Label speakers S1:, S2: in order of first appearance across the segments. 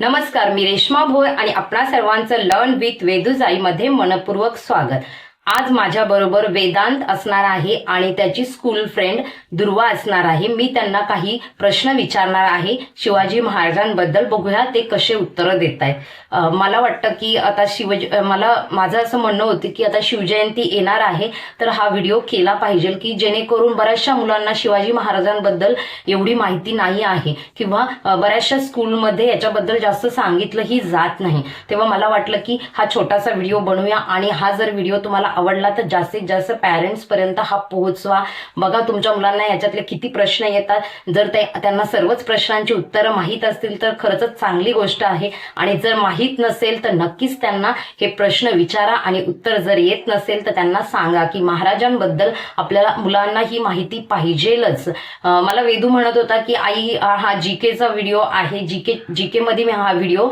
S1: नमस्कार मी रेश्मा भोर आणि आपणा सर्वांचं लर्न विथ वेदूजाईमध्ये मनपूर्वक स्वागत. आज माझ्या बरोबर वेदांत असणार आहे आणि त्याची स्कूल फ्रेंड दुर्वा असणार आहे. मी त्यांना काही प्रश्न विचारणार आहे. शिवाजी महाराजांबद्दल बघूया ते कसे उत्तरं देत आहेत मला वाटतं की आता शिवजी मला माझं असं म्हणणं होतं की आता शिवजयंती येणार आहे. तर हा व्हिडिओ केला पाहिजे की जेणेकरून बऱ्याचशा मुलांना शिवाजी महाराजांबद्दल एवढी माहिती नाही आहे. किंवा बऱ्याचशा स्कूलमध्ये याच्याबद्दल जास्त सांगितलंही जात नाही. तेव्हा मला वाटलं की हा छोटासा व्हिडिओ बनवूया आणि हा जर व्हिडिओ तुम्हाला आवडला तर जास्तीत जास्त पॅरेंट्सपर्यंत हा पोहोचवा. बघा तुमच्या मुलांना याच्यातले किती प्रश्न येतात. जर ते त्यांना सर्वच प्रश्नांची उत्तरं माहीत असतील तर खरंच चांगली गोष्ट आहे. आणि जर माहीत नसेल तर नक्कीच त्यांना हे प्रश्न विचारा आणि उत्तर जर येत नसेल तर त्यांना सांगा की महाराजांबद्दल आपल्याला मुलांना ही माहिती पाहिजेलच. मला वेदू म्हणत होता की आई हा जी केचा व्हिडिओ आहे. जी के जी केमध्ये मी हा व्हिडिओ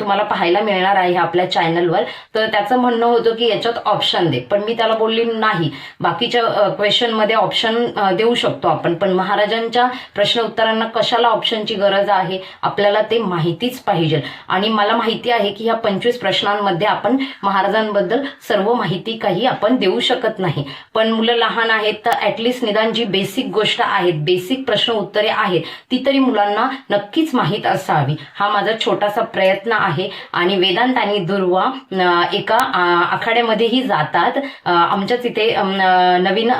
S1: तुम्हाला पाहायला मिळणार आहे आपल्या चॅनलवर तर त्याचं म्हणणं होतं की याच्यात ऑप्शन दे. पण मी त्याला बोलली नाही. बाकीच्या क्वेश्चनमध्ये ऑप्शन देऊ शकतो आपण. पण महाराजांच्या प्रश्न उत्तरांना कशाला ऑप्शनची गरज आहे? आपल्याला ते माहितीच पाहिजे. आणि मला माहिती आहे की ह्या पंचवीस प्रश्नांमध्ये आपण महाराजांबद्दल सर्व माहिती काही आपण देऊ शकत नाही. पण मुलं लहान आहेत तर ऍटलिस्ट निदान जी बेसिक गोष्ट आहेत बेसिक प्रश्न उत्तरे आहेत ती तरी मुलांना नक्कीच माहीत असावी. हा माझा छोटासा प्रयत्न आहे. आणि वेदांत आणि दुर्वा एका आखाड्यामध्येही जात जातात. आमच्याच इथे नवीन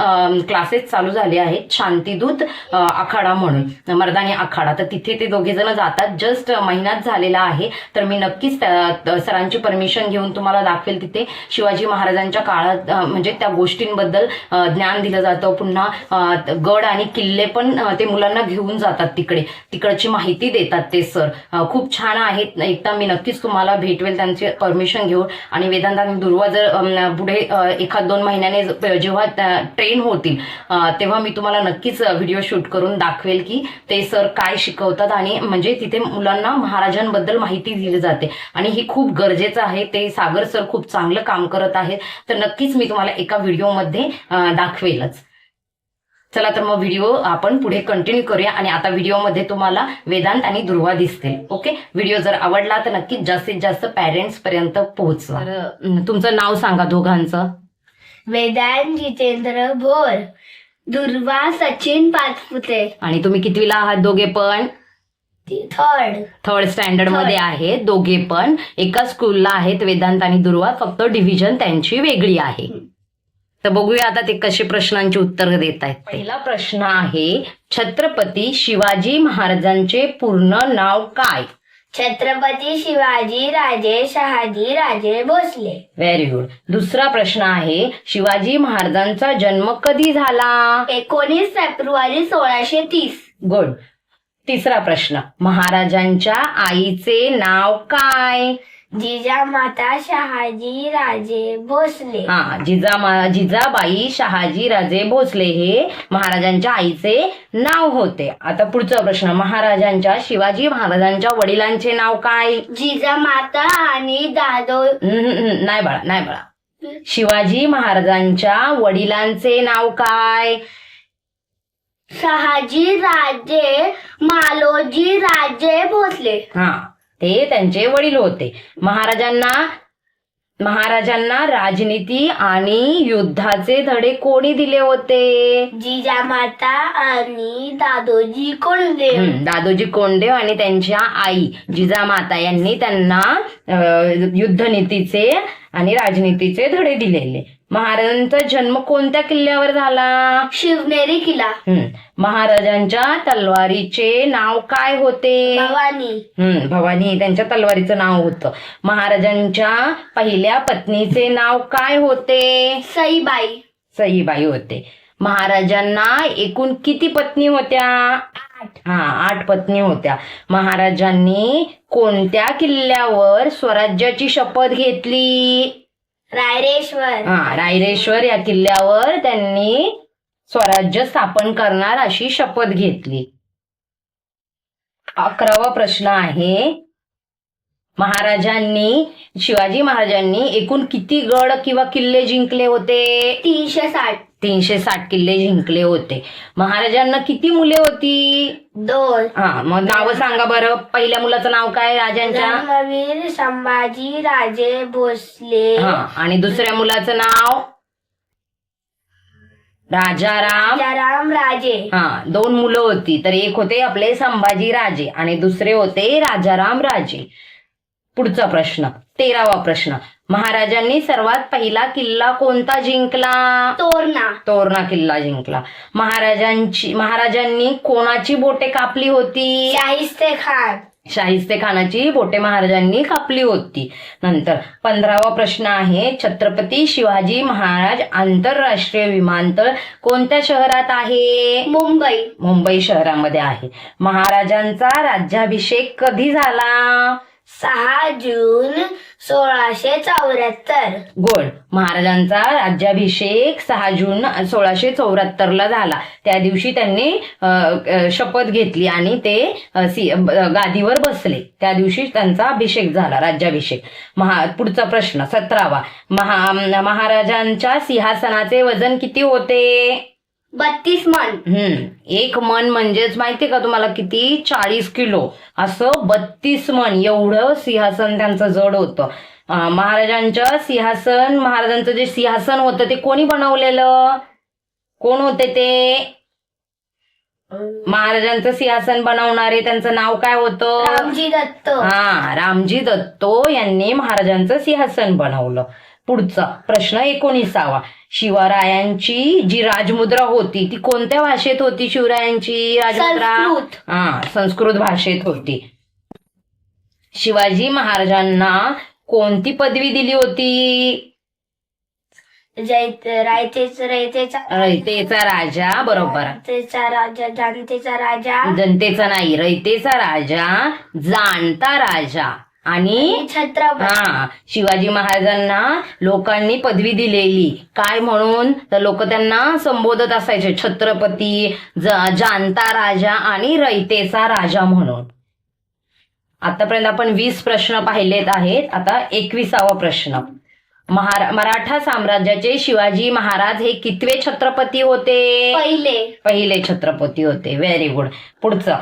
S1: क्लासेस चालू झाले आहेत. शांतीदूत आखाडा म्हणून. मर्दानी आखाडा. तर तिथे ते दोघे जण जातात. जस्ट महिन्यात झालेला आहे. तर मी नक्कीच सरांची परमिशन घेऊन तुम्हाला दाखवेल तिथे. शिवाजी महाराजांच्या काळात म्हणजे त्या गोष्टींबद्दल ज्ञान दिलं जातं. पुन्हा गड आणि किल्ले पण ते मुलांना घेऊन जातात तिकडे. तिकडची माहिती देतात ते सर. खूप छान आहेत. एकदा मी नक्कीच तुम्हाला भेटवेल त्यांची परमिशन घेऊन. आणि वेदांत दुर्वा जर पुढे एखाद दोन महिन्याने जेव्हा ट्रेन होतील तेव्हा मी तुम्हाला नक्कीच व्हिडिओ शूट करून दाखवेल की ते सर काय शिकवतात आणि म्हणजे तिथे मुलांना महाराजांबद्दल माहिती दिली जाते. आणि हे खूप गरजेचं आहे. ते सागर सर खूप चांगलं काम करत आहेत. तर नक्कीच मी तुम्हाला एका व्हिडिओमध्ये दाखवेलच. चला तर मग व्हिडिओ आपण पुढे कंटिन्यू करूया आणि आता व्हिडिओमध्ये तुम्हाला वेदांत आणि दुर्वा दिसतील. ओके व्हिडिओ जर आवडला तर नक्कीच जास्तीत जास्त पॅरेंट्स पर्यंत पोहोचवा. तर तुमचं नाव सांगा दोघांचं.
S2: वेदांत जितेंद्र भोर दुर्वा सचिन पाचपुते.
S1: आणि तुम्ही कितवीला आहात दोघे पण?
S2: थर्ड
S1: थर्ड स्टँडर्डमध्ये आहेत दोघे पण. एका स्कूलला आहेत वेदांत आणि दुर्वा फक्त डिव्हिजन त्यांची वेगळी आहे. तर बघूया आता ते कसे प्रश्नांची उत्तर देत आहेत पहिला प्रश्न आहे छत्रपती शिवाजी महाराजांचे पूर्ण नाव काय?
S2: छत्रपती शिवाजी राजे शहाजी राजे भोसले.
S1: व्हेरी गुड दुसरा प्रश्न आहे शिवाजी महाराजांचा जन्म कधी झाला?
S2: एकोणीस फेब्रुवारी सोळाशे तीस.
S1: गुड तिसरा प्रश्न. महाराजांच्या आईचे नाव काय?
S2: जिजामाता शहाजी राजे भोसले.
S1: हा जिजा जिजाबाई शहाजी राजे भोसले हे महाराजांच्या आईचे नाव होते. आता पुढचा प्रश्न. महाराजांच्या शिवाजी महाराजांच्या वडिलांचे नाव काय?
S2: जिजामाता आणि दादो.
S1: नाही बाळा नाही बाळा. शिवाजी महाराजांच्या वडिलांचे नाव काय?
S2: शहाजी राजे मालोजी राजे भोसले.
S1: हा ते त्यांचे वडील होते. महाराजांना महाराजांना राजनीती आणि युद्धाचे धडे कोणी दिले होते?
S2: जिजामाता आणि दादोजी कोंडे
S1: हम्म, दादोजी कोंडदेव आणि त्यांच्या आई जिजामाता यांनी त्यांना अ, युद्धनीतीचे आणि राजनीतीचे धडे दिलेले. महाराजांचा जन्म कोणत्या किल्ल्यावर झाला?
S2: शिवनेरी किल्ला.
S1: हम्म, महाराजांच्या तलवारीचे नाव काय होते?
S2: भवानी.
S1: हम्म. भवानी त्यांच्या तलवारीचं नाव होतं. महाराजांच्या पहिल्या पत्नीचे नाव काय होते?
S2: सईबाई.
S1: सईबाई होते. महाराजांना एकूण किती पत्नी होत्या? हा आठ पत्नी होत्या. महाराजांनी कोणत्या किल्ल्यावर स्वराज्याची शपथ घेतली?
S2: रायरेश्वर.
S1: हा रायरेश्वर या किल्ल्यावर त्यांनी स्वराज्य स्थापन करणार अशी शपथ घेतली. अकरावा प्रश्न आहे महाराजांनी शिवाजी महाराजांनी एकूण किती गड किंवा किल्ले जिंकले होते?
S2: तीनशे साठ.
S1: तीनशे साठ किल्ले जिंकले होते. महाराजांना किती मुले होती?
S2: दोन.
S1: हा मग नावं सांगा बरं. पहिल्या मुलाचं नाव काय राजांच्या?
S2: धर्मवीर संभाजी राजे भोसले.
S1: हा आणि दुसऱ्या मुलाचं नाव? राजाराम.
S2: राम राजे.
S1: हा दोन मुलं होती. तर एक होते आपले संभाजी राजे. आणि दुसरे होते राजाराम राजे. पुढचा प्रश्न तेरावा प्रश्न. महाराजांनी सर्वात पहिला किल्ला कोणता जिंकला?
S2: तोरणा.
S1: तोरणा किल्ला जिंकला. महाराजांची महाराजांनी कोणाची बोटे कापली होती?
S2: शाहिस्ते खान.
S1: शाहिस्ते खानाची बोटे महाराजांनी कापली होती. नंतर पंधरावा प्रश्न आहे छत्रपती शिवाजी महाराज आंतरराष्ट्रीय विमानतळ कोणत्या शहरात आहे?
S2: मुंबई.
S1: मुंबई शहरामध्ये आहे. महाराजांचा राज्याभिषेक कधी झाला?
S2: सहा जून सोळाशे चौऱ्याहत्तर.
S1: गोड. महाराजांचा राज्याभिषेक सहा जून सोळाशे चौऱ्याहत्तर ला झाला. त्या दिवशी त्यांनी शपथ घेतली आणि ते गादीवर बसले. त्या दिवशी त्यांचा अभिषेक झाला राज्याभिषेक. महा पुढचा प्रश्न सतरावा. महा महाराजांच्या सिंहासनाचे वजन किती होते?
S2: बत्तीस मन.
S1: हम्म. एक मन म्हणजेच माहितीये का तुम्हाला किती? चाळीस किलो. असं बत्तीस मन. एवढं सिंहासन त्यांचं जड होतं. अं, महाराजांच्या सिंहासन महाराजांचं जे सिंहासन होतं ते कोणी बनवलेलं? कोण होते ते? महाराजांचं सिंहासन बनवणारे त्यांचं नाव काय होतं?
S2: रामजी दत्त.
S1: हा रामजी दत्तो यांनी महाराजांचं सिंहासन बनवलं. पुढचा प्रश्न एकोणीसावा. शिवरायांची जी राजमुद्रा होती ती कोणत्या भाषेत होती शिवरायांची राजमुद्रा. हा संस्कृत भाषेत होती. शिवाजी महाराजांना कोणती पदवी दिली होती?
S2: रायतेच
S1: राजा बरोबर.
S2: रयतेचा राजा जनतेचा राजा.
S1: जनतेचा नाही रयतेचा राजा जाणता राजा. आणि
S2: छत्रपती.
S1: हा शिवाजी महाराजांना लोकांनी पदवी दिलेली. काय म्हणून? तर लोक त्यांना संबोधत असायचे छत्रपती जाणता राजा आणि रयतेचा राजा म्हणून. आतापर्यंत आपण वीस प्रश्न पाहिलेत आहेत. आता एकविसावा प्रश्न. महारा मराठा साम्राज्याचे शिवाजी महाराज हे कितवे छत्रपती होते?
S2: पहिले.
S1: पहिले छत्रपती होते. व्हेरी गुड पुढचं.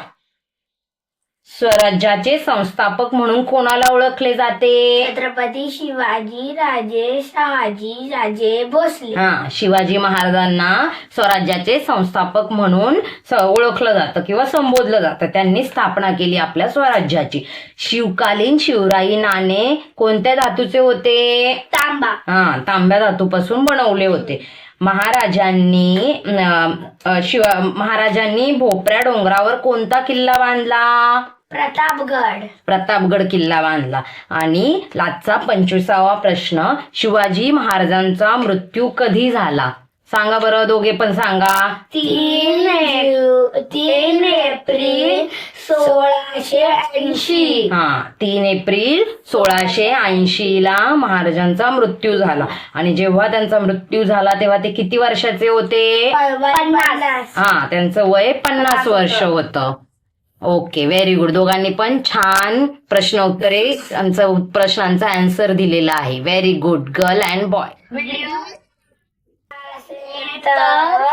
S1: स्वराज्याचे संस्थापक म्हणून कोणाला ओळखले जाते?
S2: छत्रपती शिवाजी राजे शहाजी राजे भोसले.
S1: हा शिवाजी महाराजांना स्वराज्याचे संस्थापक म्हणून स- ओळखलं जातं किंवा संबोधलं जातं. त्यांनी स्थापना केली आपल्या स्वराज्याची. शिवकालीन शिवराई नाणे कोणत्या धातूचे होते?
S2: तांबा.
S1: हा तांब्या धातूपासून बनवले होते. महाराजांनी शिव महाराजांनी भोपऱ्या डोंगरावर कोणता किल्ला बांधला?
S2: प्रतापगड.
S1: प्रतापगड किल्ला बांधला. आणि लाचचा पंचवीसावा प्रश्न शिवाजी महाराजांचा मृत्यू कधी झाला? सांगा बरं दोघे पण सांगा.
S2: तीन एप्रिल सोळाशे ऐंशी.
S1: हा तीन एप्रिल सोळाशे ऐंशी ला महाराजांचा मृत्यू झाला. आणि जेव्हा त्यांचा मृत्यू झाला तेव्हा ते किती वर्षाचे होते?
S2: पन्नास.
S1: हा त्यांचं वय पन्नास वर्ष होतं. ओके व्हेरी गुड दोघांनी पण छान प्रश्न उत्तरे प्रश्नांचा आन्सर दिलेला आहे. Very good girl and boy
S2: तर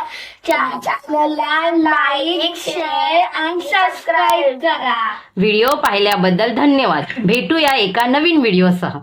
S2: चॅनलला लाईक शेअर आणि सबस्क्राईब करा.
S1: व्हिडिओ पाहिल्याबद्दल धन्यवाद. भेटूया एका नवीन व्हिडिओसह